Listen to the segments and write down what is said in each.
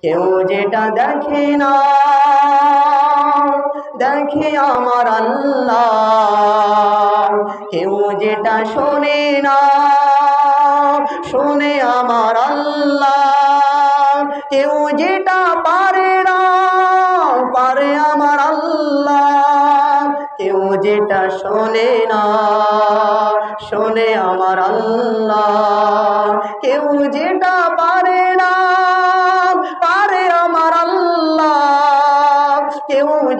কেউ যেটা দেখে না, দেখে আমার আল্লাহ। কেউ যেটা শোনে না, শোনে আমার আল্লাহ। কেউ যেটা পারে না, পারে আমার আল্লাহ। কেউ যেটা শোনে না, শোনে আমার আল্লাহ। কেউ যেটা পারে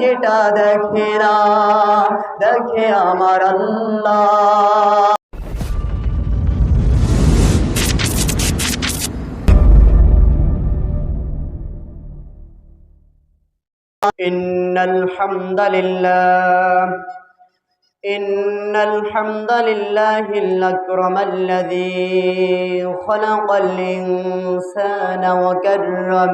যেটা দেখে না দেখে আমার আল্লাহ إن الحمد لله إن الحمد لله الأكرم الذي خلق الإنسان وكرم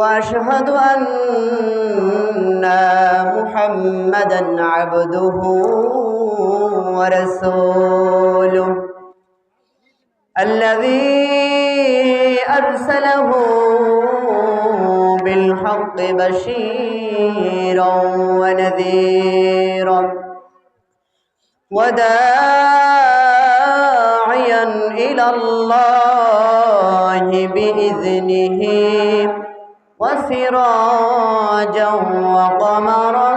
وأشهد أن محمدا عبده ورسوله الذي أرسله بالحق بشيرا ونذيرا وداعيا إلى الله بإذنه وسراجا وقمرا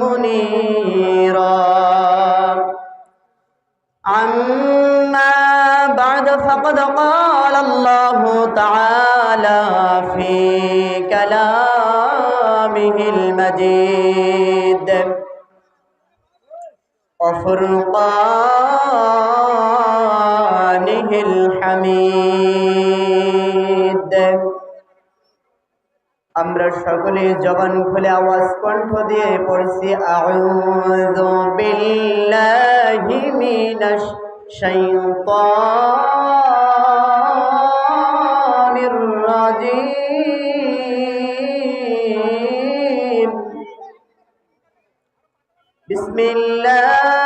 منيرا. عما بعد فقد قال الله تعالى في كلامه المجيد. وفرقانه الحميد. আমরা সকলে জবান খুলে আওয়াজ কণ্ঠ দিয়ে পড়ছি আউযু বিল্লাহি মিনাশ শাইতানির রাজিম। বিসমিল্লাহির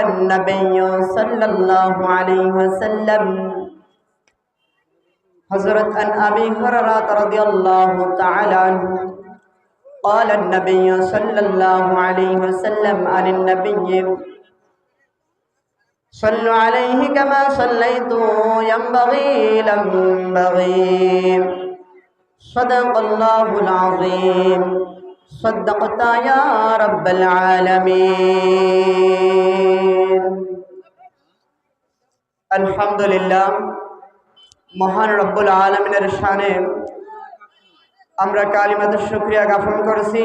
النبي صلى الله عليه وسلم. حضرت عن أبي هريرة رضي الله تعالى عنه. قال النبي صلى الله عليه وسلم عن النبي صلوا عليه كما صليت ينبغي لنبغي صدق الله العظيم. صدقت يا رب العالمين الحمد لله মহান রব্বুল আলমিনের শানে আমরা কালিমাত শুক্রিয়া জ্ঞাপন করেছি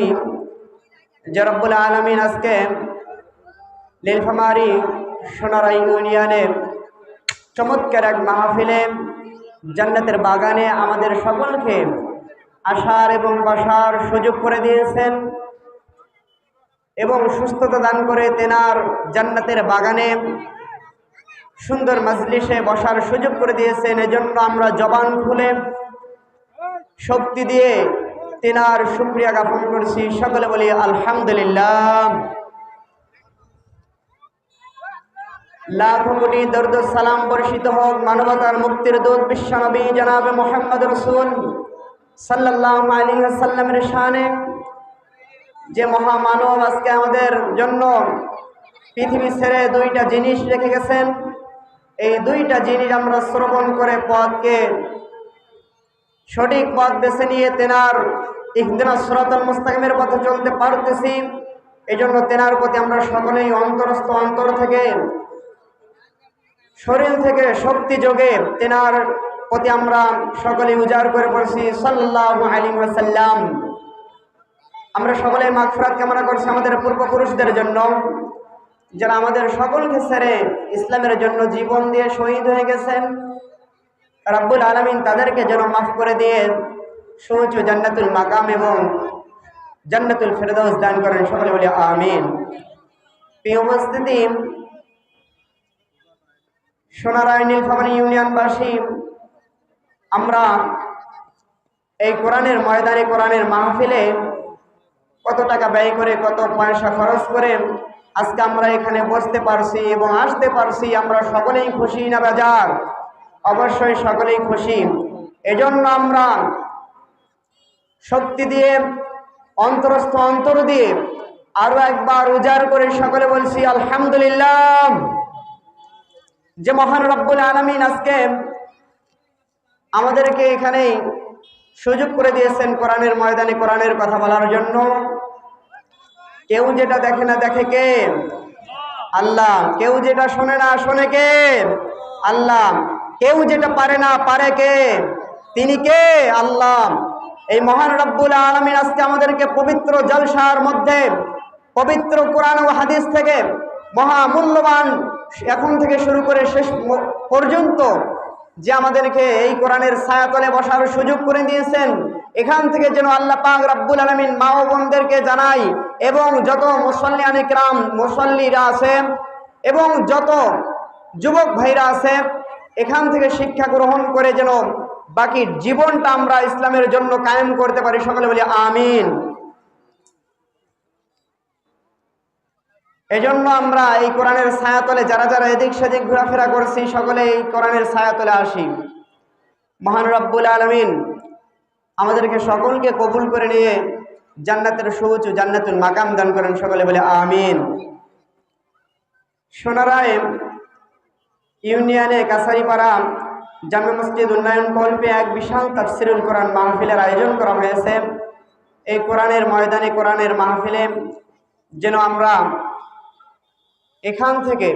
যে রব্বুল আলমিন আজকে নীলফামারি সোনারাই ইউনিয়নে চমৎকার এক মাহফিলে জান্নাতের বাগানে আমাদের সকলকে আসার এবং বসার সুযোগ করে দিয়েছেন এবং সুস্থতা দান করে তেনার জান্নাতের বাগানে সুন্দর মজলিসে বসার সুযোগ করে দিয়েছেন। এজন্য আমরা জবান খুলে শক্তি দিয়ে তেনার শুক্রিয়া জ্ঞাপন করছি। সকলে বলি আলহামদুলিল্লাহ। লাখ কোটি দর্দ সালাম বর্ষিত হোক মানবতার মুক্তির দূত বিশ্বনবী জনাবে মোহাম্মদ রসুল। সাল্লামের শানে যে মহামানব আজকে আমাদের জন্য পৃথিবী ছেড়ে দুইটা জিনিস রেখে গেছেন। এই দুইটা জিনিস আমরা শ্রবণ করে পথকে সঠিক পথ বেছে নিয়ে তেনার ইহদিনা সুরাতল মুস্তাকিমের পথে চলতে পারতেছি। এই জন্য তেনার প্রতি আমরা সকলেই অন্তরস্থ, অন্তর থেকে শরীর থেকে শক্তি যোগে তেনার প্রতি আমরা সকলে উজাড় করে পড়ছি সাল্লাহ আলী সাল্লাম আমরা সকলে মাগফিরাত কামনা করছি আমাদের পূর্বপুরুষদের জন্য, যারা আমাদের সকলকে ছেড়ে ইসলামের জন্য জীবন দিয়ে শহীদ হয়ে গেছেন। রাব্বুল আলমিন তাদেরকে যেন মাফ করে দিয়ে সৌচ জান্নাতুল মাকাম এবং জান্নাতুল ফেরদৌস দান করেন, সকলে বলে আমিন। প্রিয় উপস্থিতি, সোনারায় নীলফামারী ইউনিয়নবাসী আমরা এই কোরআনের ময়দানে কোরআনের মাহফিলে কত টাকা ব্যয় করে, কত পয়সা খরচ করে আজকে আমরা এখানে বসতে পারছি এবং আসতে পারছি, আমরা সকলেই খুশি না বাজার? অবশ্যই সকলেই খুশি। এজন্য আমরা শক্তি দিয়ে, অন্তরস্থ অন্তর দিয়ে আরও একবার উজাড় করে সকলে বলছি, আলহামদুলিল্লাহ। যে মহান রব্বুল আলমিন আজকে আমাদেরকে এখানে সুযোগ করে দিয়েছেন কোরআনের ময়দানে কোরআনের কথা বলার জন্য। কেউ যেটা দেখে না দেখে কে? আল্লাহ। কেউ যেটা শোনে না শোনে কে? আল্লাহ। কেউ যেটা পারে না পারে কে? তিনি কে? আল্লাহ। এই মহান রব্বুল আলমিন আজকে আমাদেরকে পবিত্র জলসার মধ্যে, পবিত্র কোরআন ও হাদিস থেকে মহামূল্যবান এখন থেকে শুরু করে শেষ পর্যন্ত যে আমাদেরকে এই কোরআনের ছায়াতলে বসার সুযোগ করে দিয়েছেন, এখান থেকে যেন আল্লাহ পাক রাব্বুল আলমিন মা বোনদেরকে জানাই, এবং যত মুসল্লি আনিকরাম মুসল্লিরা আছে, এবং যত যুবক ভাইরা আছে, এখান থেকে শিক্ষা গ্রহণ করে যেন বাকি জীবনটা আমরা ইসলামের জন্য কায়েম করতে পারি। সকলে বলি, আমিন। এজন্য আমরা এই কোরআনের ছায়াতলে যারা যারা এদিক সেদিক ঘোরাফেরা করছি, সকলে এই কোরআনের ছায়াতলে আসি। মহান রব্বুল আলমিন আমাদেরকে সকলকে কবুল করে নিয়ে জান্নাতের সৌচ জান্নাতুল মাকাম দান করেন সকলে বলে আমিন। সোনারায় ইউনিয়নে কাছারিপাড়া জামে মসজিদ উন্নয়ন কল্পে এক বিশাল তাফসিরুল কোরআন মাহফিলের আয়োজন করা হয়েছে। এই কোরআনের ময়দানে কোরআনের মাহফিলে যেন আমরা এখান থেকে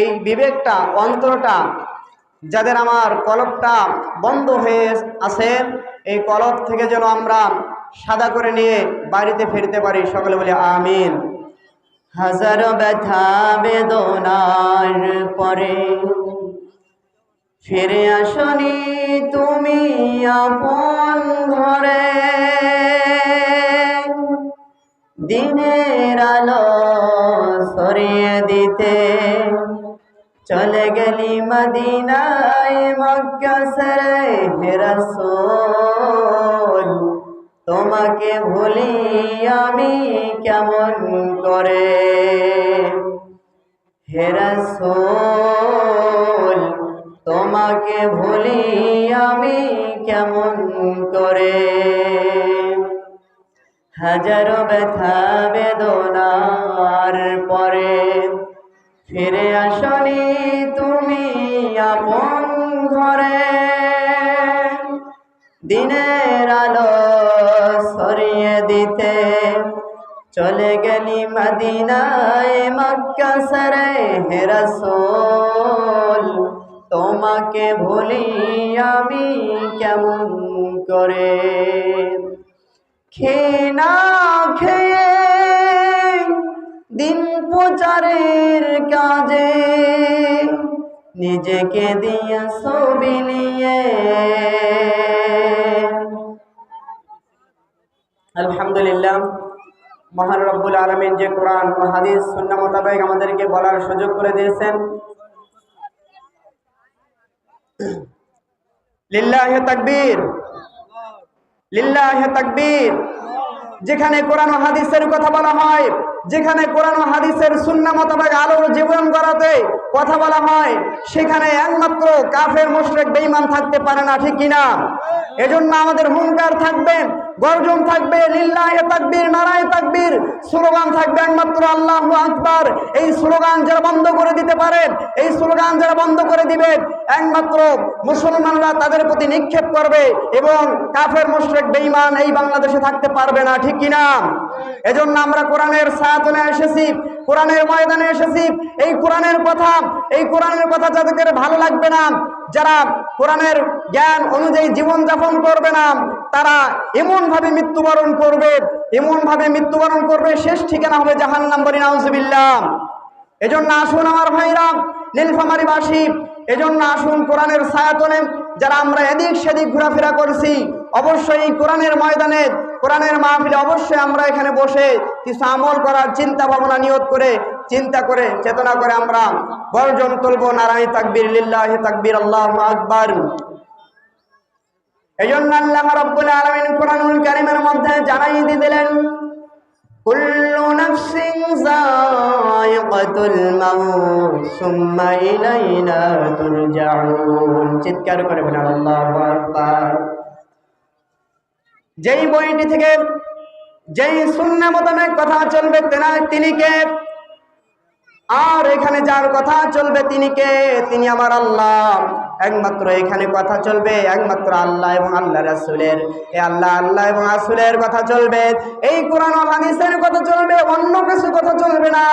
এই বিবেকটা, অন্তরটা যাদের আমার কলপটা বন্ধ হয়ে আছে, এই কলপ থেকে যেন আমরা সাদা করে নিয়ে বাড়িতে ফিরতে পারি। সকলে বলে আমিন। হাজার ব্যথা বেদনার পরে ফিরে আসনি তুমি আপন ঘরে। দিনের আলো সরিয়ে দিতে। চলে গেলি মদিনায় মক্কা সরে হেরাসোল তোমাকে ভুলি আমি কেমন করে? হেরাসোল তোমাকে ভুলি আমি কেমন করে? হাজারো ব্যথা বেদনার পরে ফিরে আসনি তুমি আপন ঘরে। দিনের আলো সরিয়ে দিতে চলে গেলি মদিনায় মক্কা সরে। হেরাসোল তোমাকে ভুলি আমি কেমন করে? খেয়ে না খেয়ে দিন প্রচারের কাজে নিজেকে দিয়ে ছবি নিয়ে। আলহামদুলিল্লাহ, মহান রব্বুল আলমিন যে কোরআন ও হাদিস মোতাবেক আমাদেরকে বলার সুযোগ করে দিয়েছেন। লিল্লাহ তাকবীর। যেখানে কোরআন হাদিসের কথা বলা হয়, যেখানে কোরআন হাদিসের শূন্য মোতাবেক আলো জীবন করাতে কথা বলা হয়, সেখানে একমাত্র কাফের, মুশরেক, বেঈমান থাকতে পারে না, ঠিক কিনা? এজন্য আমাদের হুঙ্কার থাকবে গর্জন থাকবে, লিল্লাহ তাকবীর, নারায় তাকবীর। স্লোগান থাকবে একমাত্র আল্লাহ আকবার। এই স্লোগান যারা বন্ধ করে দিতে পারেন, এই স্লোগান যারা বন্ধ করে দিবে একমাত্র মুসলমানরা তাদের প্রতি নিক্ষেপ করবে এবং কাফের, মুশরিক, বেঈমান এই বাংলাদেশে থাকতে পারবে না, ঠিক কিনা? এজন্য আমরা কোরআনের সায়াতনে এসেছি, কোরআনের ময়দানে এসেছি। এই কোরআনের কথা, এই কোরআনের কথা যাদের ভালো লাগবে না যারা কোরআনের জ্ঞান অনুযায়ী জীবন যাপন করবে না, তারা এমন ভাবে মৃত্যুবরণ করবে এমন ভাবে মৃত্যুবরণ করবে, শেষ ঠিকানা হবে জাহান্নাম বলি নাউজুবিল্লাহ। এজন্য আসুন আমার ভাইরা, নীলফামারিবাসী, এজন্য আসুন কোরআনের ছায়াতনে যারা আমরা এদিক সেদিক ঘোরাফেরা করছি, অবশ্যই কোরআনের ময়দানে, কোরআনের মাহফিলে অবশ্যই আমরা এখানে বসে কিছু আমল করার চিন্তা ভাবনা নিয়ত করে চিন্তা করে, চেতনা করে আমরা গর্জন তুলব, নারায়ণ তাকবীর, লিল্লাহ তাকবীর, আল্লাহ আকবার। এই জন্য আল্লাহ রব্বুল আলমিন কোরআনুল কারিমের মধ্যে জানাই দিয়ে দিলেন, কুল্লু নাফসিন যায়িকাতুল মাউত, সুম্মা ইলাইনা তুরজাউন। চিৎকার করে বলেন, আল্লাহু আকবার। যেই বইটি থেকে, যেই সুন্নাহ মোতাবেক কথা চলবে, তেনা তিনি কে? আর এখানে যার কথা চলবে তিনি কে? তিনি আমার আল্লাহ। একমাত্র এখানে কথা চলবে, একমাত্র আল্লাহ এবং আল্লাহ রাসুলের। এ আল্লাহ আল্লাহ এবং আসুলের কথা চলবে। এই কোরআন হাদিসের কথা চলবে, অন্য কিছু কথা চলবে না।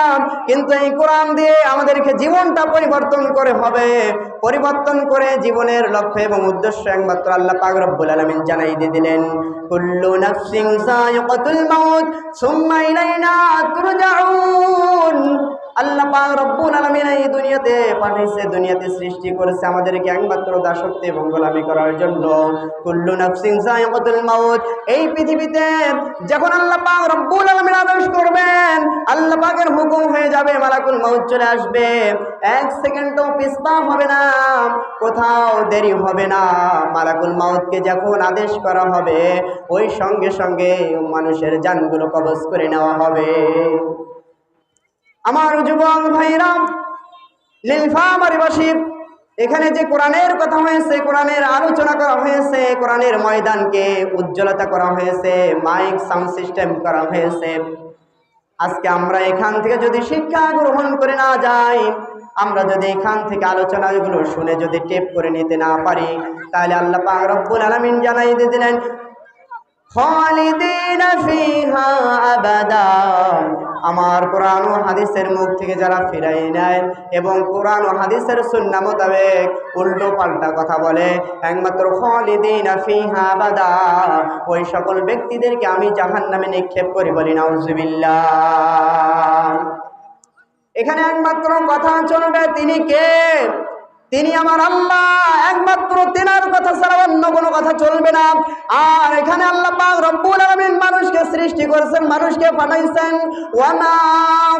কিন্তু এই কোরআন দিয়ে আমাদেরকে জীবনটা পরিবর্তন করে হবে। পরিবর্তন করে জীবনের লক্ষ্য এবং উদ্দেশ্য একমাত্র আল্লাহ পাক রব্বুল আলামিন জানাই দিয়ে দিলেন। কুল্লু নাফসিন যায়িকাতুল মাউত, সুম্মা ইলাইনা তুরজাউন। আল্লাহ দুনিয়াতে পাঠাইছে, দুনিয়াতে সৃষ্টি করেছে আমাদেরকে একমাত্র করার জন্য। কুল্লু মাউত। এই পৃথিবীতে আল্লাহ আদেশ করবেন হয়ে যাবে চলে আসবে। এক হবে না, কোথাও দেরি হবে না। মালাকুল মাউতকে যখন আদেশ করা হবে, ওই সঙ্গে সঙ্গে মানুষের জানগুলো কবজ করে নেওয়া হবে। আমার যুবক ভাইরা নীলফামারিবাসী এখানে যে কোরআনের কথা হয়েছে, কোরআনের আলোচনা করা হয়েছে, কোরআনের ময়দানকে উজ্জ্বলতা করা হয়েছে, মাইক সাউন্ড সিস্টেম করা হয়েছে। আজকে আমরা এখান থেকে যদি শিক্ষা গ্রহণ করে না যাই, আমরা যদি এখান থেকে আলোচনাগুলো শুনে যদি টেপ করে নিতে না পারি, তাহলে আল্লাহ পাক রব্বুল আলামিন জানাই দিয়ে দিলেন আমার কোরআন ও হাদিসের মুখ থেকে যারা ফিরাই নেয় এবং কোরআন ও হাদিসের সুন্না মোতাবেক উল্টো পাল্টা কথা বলে, একমাত্র খালিদিন ফিহা ওই সকল ব্যক্তিদেরকে আমি জাহান নামে নিক্ষেপ করি বলি, নাউজুবিল্লাহ। এখানে একমাত্র কথা চলবে, তিনি কে? তিনি আমার আল্লাহ, একমাত্র তেনার কথা ছাড়া অন্য কোনো কথা চলবে না। আর এখানে আল্লাহ পাক রব্বুল আলামিন মানুষকে সৃষ্টি করেছেন, মানুষকে পাঠাইছেন ওয়ামা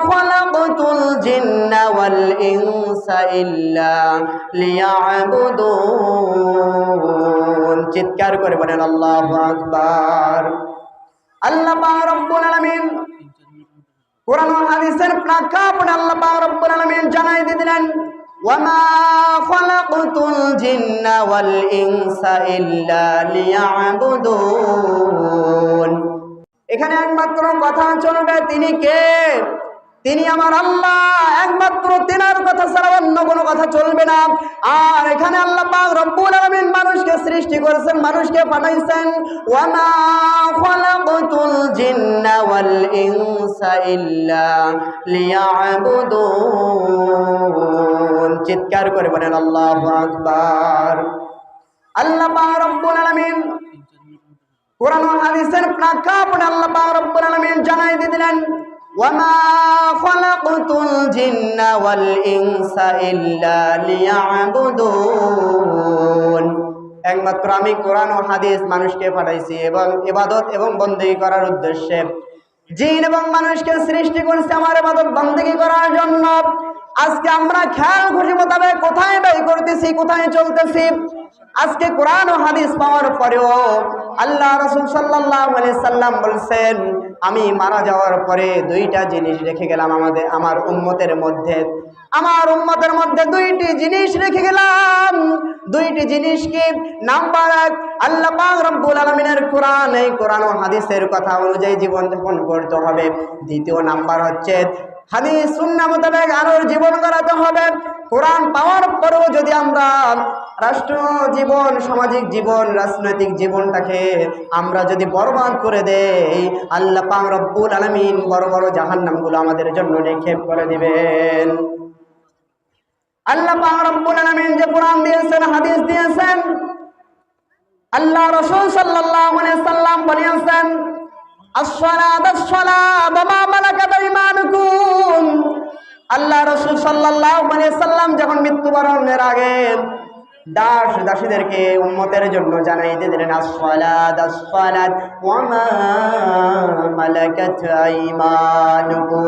খালাকতুল জিন্না ওয়াল ইনসা ইল্লা লিয়াবুদুন। চিৎকার করে বলেন, আল্লাহু আকবার। আল্লাহ পাক রব্বুল আলামিন কোরআন হাদিসের প্রেক্ষাপটে আল্লাহ পাক রব্বুল আলামিন জানাই দিলেন খালাকতুল জিন্না ওয়াল ইনসা ইল্লা লিয়াবুদুন এখানে একমাত্র কথা চলবে তিনি কে? তিনি আমার আল্লাহ। একমাত্র তেনার কথা ছাড়া অন্য কোনো কথা চলবে না। আর এখানে আল্লাহ পাক রব্বুল আলামিন মানুষকে সৃষ্টি করেছেন, মানুষকে পাঠাইছেন ওয়ামা খালাকতুল জিন্না ওয়াল ইনসা ইল্লা লিয়াবুদুন। চিৎকার করে বলেন, আল্লাহু আকবার। আল্লাহ রব্বুল আলামিন হাদিসের প্রেক্ষাপটে আল্লাহ রব্বুল আলামিন জানাই দিলেন একমাত্র আমি কোরআন ও হাদিস মানুষকে পাঠাইছি এবং ইবাদত এবং বন্দেগী করার উদ্দেশ্যে। জিন এবং মানুষকে সৃষ্টি করেছে আমার ইবাদত বন্দেগী করার জন্য। আজকে আমরা খেয়াল খুশি মোতাবেক কোথায় ব্যয় করতেছি, কোথায় চলতেছি। আজকে কোরআন ও হাদিস পাওয়ার পরেও আল্লাহ রসুল সাল্লাহ সাল্লাম বলছেন, আমি মারা যাওয়ার পরে দুইটা জিনিস রেখে গেলাম আমাদের, আমার উম্মতের মধ্যে। আমার উম্মতের মধ্যে দুইটি জিনিস রেখে গেলাম। দুইটি জিনিস কি? নাম্বার এক, আল্লাহ রব্বুল আলমিনের কোরআন, এই কোরআন ও হাদিসের কথা অনুযায়ী জীবনযাপন করতে হবে। দ্বিতীয় নাম্বার হচ্ছে হাদিস সুন্না মোতাবেক আরও জীবন করাতে হবে। কোরআন পাওয়ার পরেও যদি আমরা রাষ্ট্র জীবন, সামাজিক জীবন, রাজনৈতিক জীবনটাকে আমরা যদি বরবাদ করে দেই, আল্লাহ রব্বুল আলমিন বড় বড় জাহান্নামগুলো আমাদের জন্য নিক্ষেপ করে দিবেন। আল্লাহ রব্বুল আলামিন যে কোরআন দিয়েছেন, হাদিস দিয়েছেন, আল্লাহ রাসূল আলাইহি সাল্লাম বলেছেন আল্লাহ রাসূল সাল্লাম যখন মৃত্যুবরণের আগে দাস দাসীদেরকে উম্মতের জন্য জানাই দিয়ে দিলেন wa ma malakat aymanukum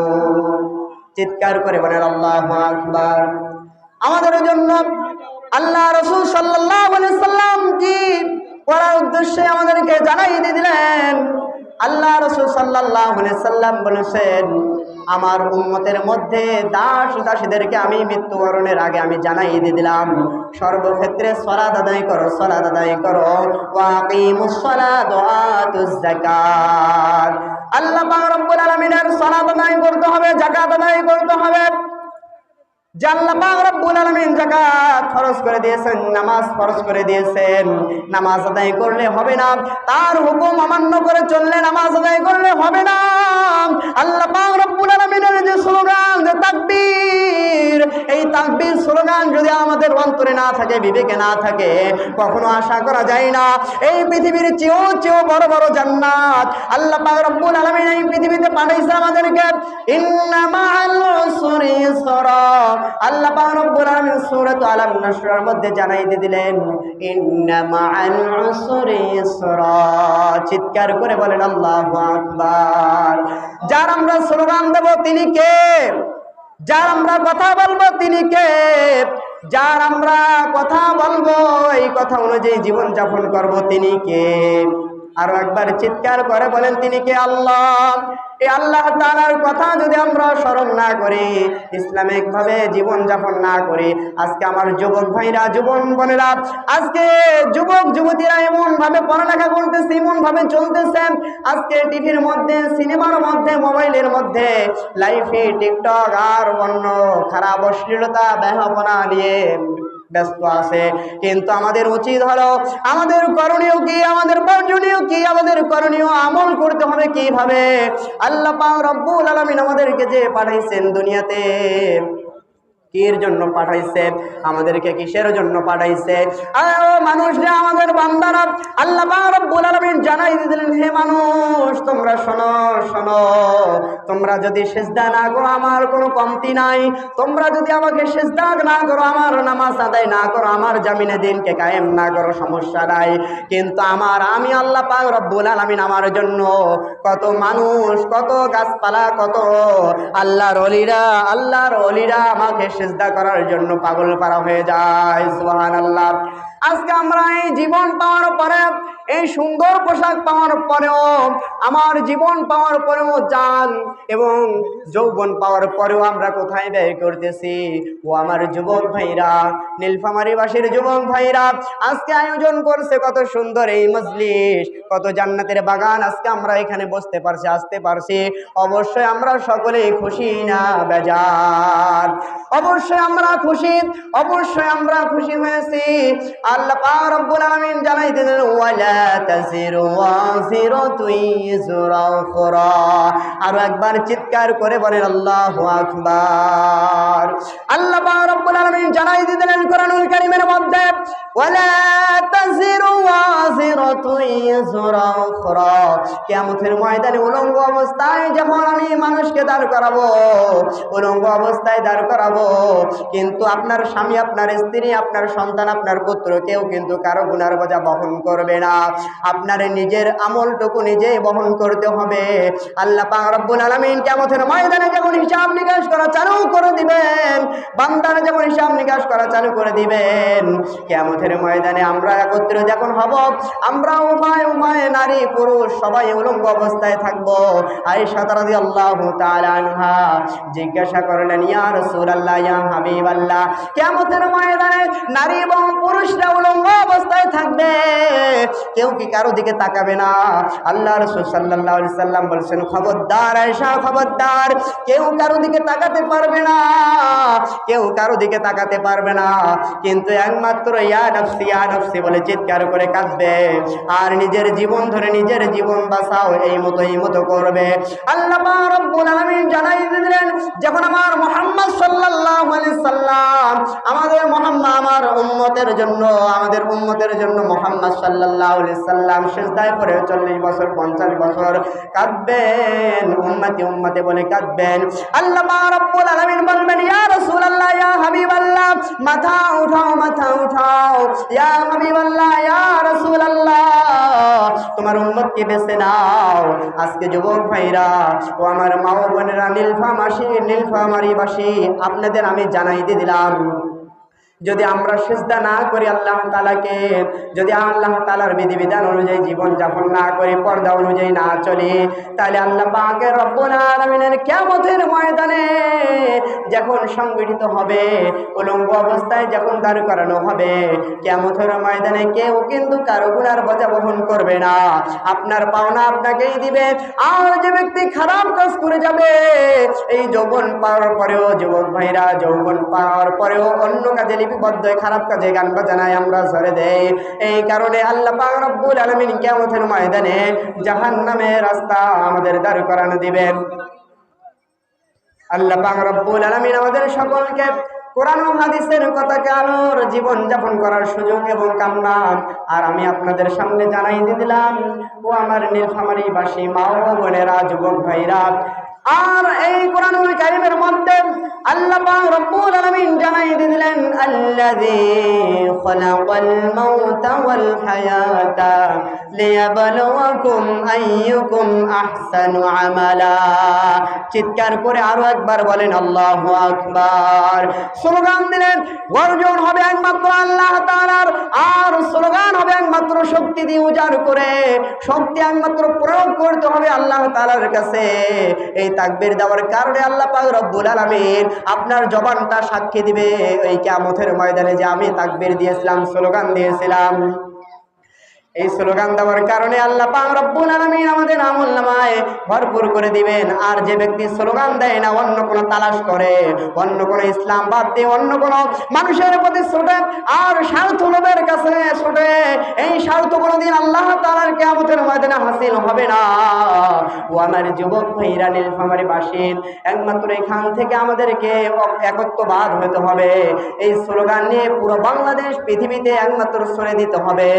চিৎকার করে বলেন, আল্লাহ আকবার। আমাদের জন্য আল্লাহ রসুল সাল্লাহ সাল্লাম কি? করার উদ্দেশ্যে আমাদেরকে জানাই দিলেন আল্লাহ রসুল সাল্লাহ সাল্লাম বলেছেন, আমার উন্মতের মধ্যে দাস দাসীদেরকে আমি মৃত্যুবরণের আগে আমি জানাই দিয়ে দিলাম। সর্বক্ষেত্রে সলাদ আদায় করো সলাদ আদায় করো। আল্লাহ রব্বুল করতে হবে জাকাত আদায় করতে হবে। ফরজ করে দিয়েছেন, নামাজ ফরজ করে দিয়েছেন। নামাজ আদায় করলে হবে না, তার হুকুম অমান্য করে চললে নামাজ আদায় করলে হবে না। আল্লাহ রব্বুল আলমিনের যে স্লোগান, যে তাকবীর, এই তাকবীর স্লোগান যদি আমাদের অন্তরে না থাকে, বিবেকে না থাকে, কখনো আশা করা যায় না। এই পৃথিবীর চেয়েও চেয়েও বড় বড় জান্নাত। আল্লাহ রব্বুল আলামিন এই পৃথিবীতে পাঠাইছে আমাদেরকে ইন্নামা আল ইসরা আল্লাহ রব্বুল আলামিন সূরাত আলাম নাসরের মধ্যে জানাই দিয়ে দিলেন, ইন্না মাআল উসরি ইসরা। চিৎকার করে বলেন, আল্লাহু আকবার। যার আমরা স্লোগান দেব তিনি কে? যার আমরা কথা বলব তিনি কে? যার আমরা কথা বলব, এই কথা অনুযায়ী জীবন যাপন করব তিনি কে? আরও একবার চিৎকার করে বলেন তিনি কে আল্লাহ? এই আল্লাহ তালার কথা যদি আমরা স্মরণ না করি ইসলামিক ভাবে জীবন যাপন না করি, আজকে আমার যুবক ভাইরা যুবন বোনেরা, আজকে যুবক, যুবতীরা এমন ভাবে পড়ালেখা করতেছে এমন ভাবে চলতেছে, আজকে টিভির মধ্যে, সিনেমার মধ্যে, মোবাইলের মধ্যে, লাইফে টিকটক আর অন্য খারাপ অশ্লীলতা ব্যাহপনা নিয়ে ব্যস্ত আছে। কিন্তু আমাদের উচিত হলো আমাদের করণীয় কি, আমাদের বর্জনীয় কি, আমাদের করণীয় আমল করতে হবে কীভাবে? আল্লাহ রব্বুল আলামিন আমাদেরকে যে পাঠাইছেন দুনিয়াতে। কির জন্য পাঠাইছে? আমাদেরকে কিসের জন্য পাঠাইছে? আর মানুষ আমাদের বান্দারা, আল্লাহ রব্বুল আলামিন জানাই দিলেন, হে মানুষ, তোমরা শোনো শোনো। তোমরা যদি সেজদা না করো, আমার কোনো কমতি নাই। তোমরা যদি আমাকে সেজদা না করো, আমার নামাজ আদায় না করো, আমার জামিনে দিনকে কায়েম না করো, সমস্যা নাই। কিন্তু আমার, আমি আল্লাহ পাক রব্বুল আলামিন আমার জন্য কত মানুষ, কত গাছপালা, কত আল্লাহর অলিরা আল্লাহর অলিরা আমাকে সেজদা করার জন্য পাগল পারা হয়ে যায় সুবহান আল্লাহ আজকে আমরা এই জীবন পাওয়ার পরে এই সুন্দর পোশাক পাওয়ার পরেও, আমার জীবন পাওয়ার পরেও জান এবং যৌবন পাওয়ার পরেও আমরা কোথায় ব্যয় করতেছি? ও আমার যুবক ভাইরা, নীলফামারিবাসীর যুবক ভাইরা, আজকে আয়োজন করছে কত সুন্দর এই মজলিস, কত জান্নাতের বাগান আজকে আমরা এখানে বসতে পারছি, আসতে পারছি। অবশ্যই আমরা সকলেই খুশি না বেজার? অবশ্যই আমরা খুশি, অবশ্যই আমরা খুশি হয়েছি। আল্লাহ রব্বুল জানাই দিলেন ওয়ালা আর একবার চিৎকার করে বলেন, আল্লাহ আকবার। আল্লাহ রব্বুল আলামিন জানাই দিলেন কোরআনুল কারীমের মধ্যে, ওয়ালা তাজিরু ওয়াজিরাতু কিয়ামতের ময়দানে উলঙ্গ অবস্থায় যখন আমি মানুষকে দাঁড় করাবো, উলঙ্গ অবস্থায় দাঁড় করাবো, কিন্তু আপনার স্বামী, আপনার স্ত্রী, আপনার সন্তান, আপনার পুত্র কেউ কিন্তু কারও গুনার বোঝা বহন করবে না। আপনার নিজের আমলটুকু নিজেই বহন করতে হবে। আল্লাহ রব্বুল আলামিন কিয়ামতের ময়দানে যখন হিসাব নিকাশ করা চালু করে দিবেন, বান্দার যখন হিসাব নিকাশ করা চালু করে দিবেন কেমতের ময়দানে আমরা একত্রে যখন হব আমরা উমায় উমায় নারী, পুরুষ, সবাই উলঙ্গ অবস্থায় থাকব। আয়েশা রাদি আল্লাহ আনহা জিজ্ঞাসা করলেন, ইয়া রাসূলুল্লাহ, ইয়া হাবিবাল্লাহ কেমতের ময়দানে নারী এবং পুরুষরা উলঙ্গ অবস্থায় থাকবে। কেউ কি কারও দিকে তাকাবে না? আল্লাহ রসুল সাল্লাহ সাল্লাম বলছেন, খবরদার আয়সা খবরদার, কেউ কারও দিকে তাকাতে পারবে না। কেউ কারও দিকে তাকাতে পারবে না। কিন্তু একমাত্র ইয়া নফসি ইয়া নফসি বলে চিৎকার করে কাঁদবে। আর নিজের জীবন ধরে নিজের জীবন বাঁচাও, এই মতো এই মতো করবে। আল্লাহ জানাই দিলেন, যখন আমার মোহাম্মদ সাল্লাম আমাদের আমার জন্য, আমাদের উম্মতের জন্য মোহাম্মদ আলাইহি সাল্লাম সিজদায় পড়ে 40 বছর 50 বছর কাঁদবেন, উম্মতি উম্মতে বলে কাঁদবেন। আল্লাহ রাব্বুল আলামিন বলবেন, ইয়া রাসূলুল্লাহ, ইয়া হাবিবাল্লাহ, মাথা উঠাও মাথা উঠাও। ইয়া ইয়া তোমার উম্মতকে বেছে নাও। আজকে যুবক ভাইরা, ও আমার মা বোনেরা, নীলফামাসী, নীলফামারিবাসী, আপনাদের আমি জানাইতে দিলাম। যদি আমরা সেজদা না করি, আল্লাহ তালাকে যদি আল্লাহ তালার বিধিবিধান অনুযায়ী জীবন যাপন না করি, পর্দা অনুযায়ী না চলি, তাহলে আল্লাহ পাকে রব্বুল আলামিনের কিয়ামতের ময়দানে যখন সংগঠিত হবে, উলঙ্গ অবস্থায় যখন দাঁড় করানো হবে, কিয়ামতের ময়দানে কেউ কিন্তু কারও গুণার বোঝা বহন করবে না। আপনার পাওনা আপনাকেই দিবে। আর যে ব্যক্তি খারাপ কাজ করে যাবে, এই যৌবন পাওয়ার পরেও, যুবক ভাইরা, যৌবন পাওয়ার পরেও অন্য কাজে খারাপ কাজে গান বাজানায় আমরা ঝরে দেই। এই কারণে আল্লাহ পাক রব্বুল আলামিন কিয়ামতের ময়দানে রাস্তা আমাদের দাঁড় করানো দিবেন। আল্লাহ পাক রব্বুল আলামিন আমাদের সকলকে কোরআন হাদিসের কথাকে আলোর জীবন যাপন করার সুযোগ এবং কামনা। আর আমি আপনাদের সামনে জানাই দিলাম, ও আমার নীলফামারী বাসী মা ও বোনেরা, যুবক ভাইরা আর এই কোরআনুল কারীমের মধ্যে আল্লাহ রব্বুল আলামিন জানাই দিলেন আল্লাযী খলাকাল মাউতা ওয়াল হায়াতা লিয়াবলুয়াকুম আইয়ুকুম আহসানু আমালা। চিৎকার করে আরও একবার বলেন, আল্লাহু আকবার। স্লোগান দিলেন, গর্জন হবে একমাত্র আল্লাহ তাআলার। আর স্লোগান হবে একমাত্র শক্তি দিয়ে উজাড় করে, শক্তি একমাত্র প্রয়োগ করতে হবে আল্লাহ তাআলার কাছে। এই তাকবীর দেওয়ার কারণে আল্লাহ পাক রব্বুল আলামিন আপনার জবানটা সাক্ষী দিবে। ওই কিয়ামতের ময়দানে যে আমি তাকবির দিয়েছিলাম, স্লোগান দিয়েছিলাম। এই স্লোগান দেওয়ার কারণে আল্লাহ পাক রব্বুল আলামিন আমাদের আমল নামায় ভরপুর করে দিবেন। আর যে ব্যক্তি স্লোগান দেয় না, অন্য কোনো তালাশ করে, অন্য কোনো ইসলাম বাদ দিয়ে অন্য কোনো মানুষের প্রতি ছোটে, আর স্বার্থ লোভের কাছে ছোটে, এই স্বার্থ কোনোদিন আল্লাহ তাআলার কিয়ামতের ময়দানে হাসিল হবে না। ও আমার যুবক ভাইরা নীলফামারী বাসীন একমাত্র এখান থেকে আমাদেরকে একত্ববাদ হতে হবে। এই স্লোগান নিয়ে পুরো বাংলাদেশ, পৃথিবীতে একমাত্র সরে দিতে হবে।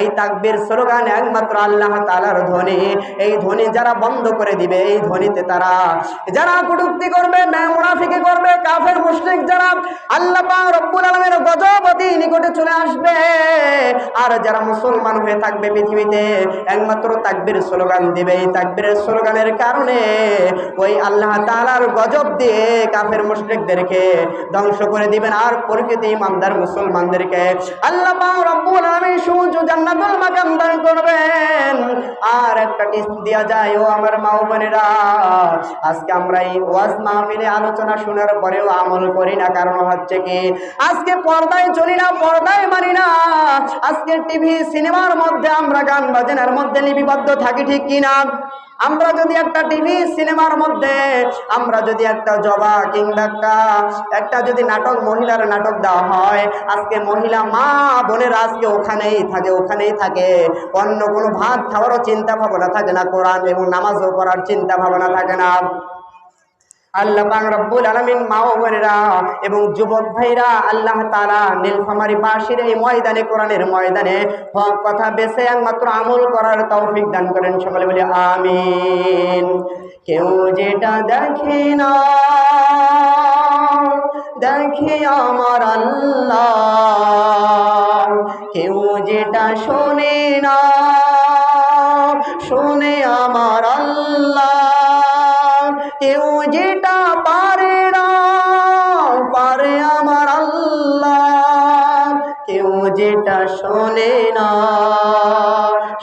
এই তাক তাকবীর স্লোগান একমাত্র আল্লাহ তালার ধ্বনি। এই ধ্বনি যারা বন্ধ করে দিবে, এই ধ্বনিতে তারা যারা কটুক্তি করবে মুনাফিকি করবে, কাফের, মুশরিক যারা আল্লাহ রব্বুল আলামিনের গজবতী নিকটে চলে আসবে, আর যারা মুসলমান হয়ে থাকবে পৃথিবীতে, একমাত্র তাকবীর স্লোগান দিবে। এই তাকবীরের স্লোগানের কারণে ওই আল্লাহ তালার গজব দিয়ে কাফের, মুশরিকদেরকে ধ্বংস করে দিবেন। আর প্রকৃতি ইমানদার মুসলমানদেরকে আল্লাহ রব্বুল আলামিন সুজ জান্নাতুল মাকাম দান করবেন। আর একটা টিস্ট দেওয়া যায়, ও আমার মা বোনেরা, আজকে আমরা এই ওয়াজ মাহফিলে আলোচনা শোনার পরেও আমল করি না, কারণ হচ্ছে কি, আজকে পর্দায় চলি না, পর্দায় মানি না। আজকে টিভি, সিনেমার মধ্যে আমরা গান বাজনার মধ্যে লিপিবদ্ধ থাকি, ঠিক কিনা আমরা যদি একটা টিভি সিনেমার মধ্যে, আমরা যদি একটা জবা কিংবা একটা একটা যদি নাটক, মহিলার নাটক দেওয়া হয়, আজকে মহিলা মা বোনের আজকে ওখানেই থাকে ওখানেই থাকে। অন্য কোনো ভাত খাওয়ারও চিন্তা ভাবনা থাকে না, কোরআন এবং নামাজও করার চিন্তা ভাবনা থাকে না। আল্লাহ রব্বুল আলামিন মা বোনেরা এবং যুবক ভাইরা আল্লাহ নীলফামারী এই ময়দানে ময়দানে কথা আমল করার দান করেন। বলি আমিন। কেউ না আমার আল্লাহ। কেউ শোনে না, শোনে আমার আল্লাহ। কেউ যেটা পারে না, পারে আমার আল্লাহ। কেউ যেটা শোনে না,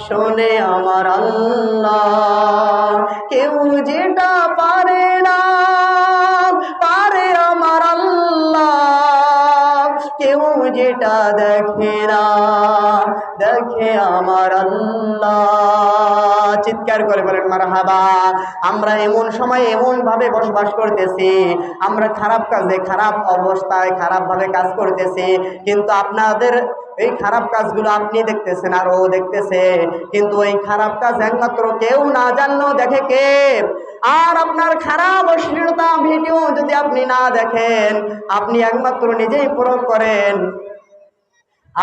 শোনে আমার আল্লাহ। কেউ যেটা পারে না, পারে আমার আল্লাহ। কেউ যেটা দেখে না, দেখে আমার আল্লাহ। চিৎকার করে বলেন, মারহাবা, আমরা এমন সময় এমন ভাবে বসবাস করতেছি, আমরা খারাপ কাজে খারাপ অবস্থায় খারাপ ভাবে কাজ করতেছি, কিন্তু আপনাদের এই খারাপ কাজগুলো আপনি দেখতেছেন আর ও দেখতেছে, কিন্তু এই খারাপ কাজ একমাত্র কেউ না জানলেও দেখে কে? আর আপনার খারাপ অশ্লীলতা ভিডিও যদি আপনি না দেখেন, আপনি একমাত্র নিজেই প্রয়োগ করেন।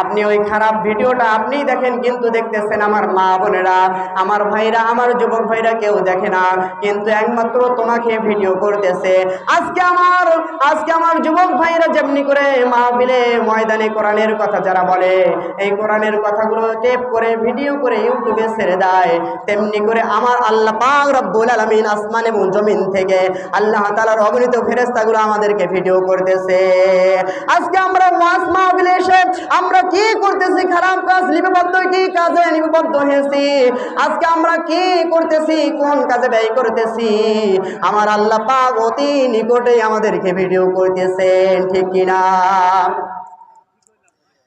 আপনি ওই খারাপ ভিডিওটা আপনিই দেখেন, কিন্তু দেখতেছেন আমার মা বোনেরা, আমার ভাইরা, আমার যুবক ভাইরা কেউ দেখে না, কিন্তু একমাত্র তোমাকে ভিডিও করতেছে। আজকে আমার আজকে আমার যুবক ভাইরা যেমনি করে মাহবিলে ময়দানে কোরআনের কথা যারা বলে, এই কোরআনের কথাগুলো টেপ করে ভিডিও করে ইউটিউবে ছেড়ে দেয়, তেমনি করে আমার আল্লাহ পাক রব্বুল আলামিন আসমান এবং জমিন থেকে আল্লাহ তাআলার অগণিত ফেরেশতাগুলো আমাদেরকে ভিডিও করতেছে। আজকে আমরা ওয়াজ মাহবিলে এসে, আমরা কি করতেছি? খারাপ কাজ, লিপিবদ্ধ কি কাজে? লিপিবদ্ধ হয়েছি। আজকে আমরা কি করতেছি? কোন কাজে ব্যয় করতেছি? আমার আল্লাহ পাক অতি নিকটে আমাদেরকে ভিডিও করতেছেন, ঠিক কিনা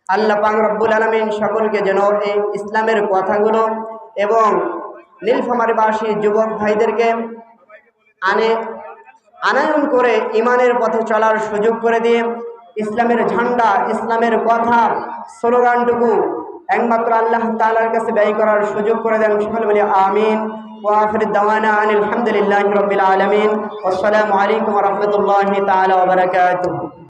আল্লাহ পাক রব্বুল আলমিন সকলকে যেন এই ইসলামের কথাগুলো এবং নীলফামারিবাসী যুবক ভাইদেরকে আনে আনায়ন করে ইমানের পথে চলার সুযোগ করে দিয়ে ইসলামের ঝান্ডা, ইসলামের কথা, স্লোগানটুকু একমাত্র আল্লাহ তালার কাছে ব্যয় করার সুযোগ করে দেন। সকলে বলি আমিন। ওয়াফির দাওয়ানা আনিল হামদুলিল্লাহি রবিল আলমিন। আসসালামু আলাইকুম রহমতুল্লাহ তালা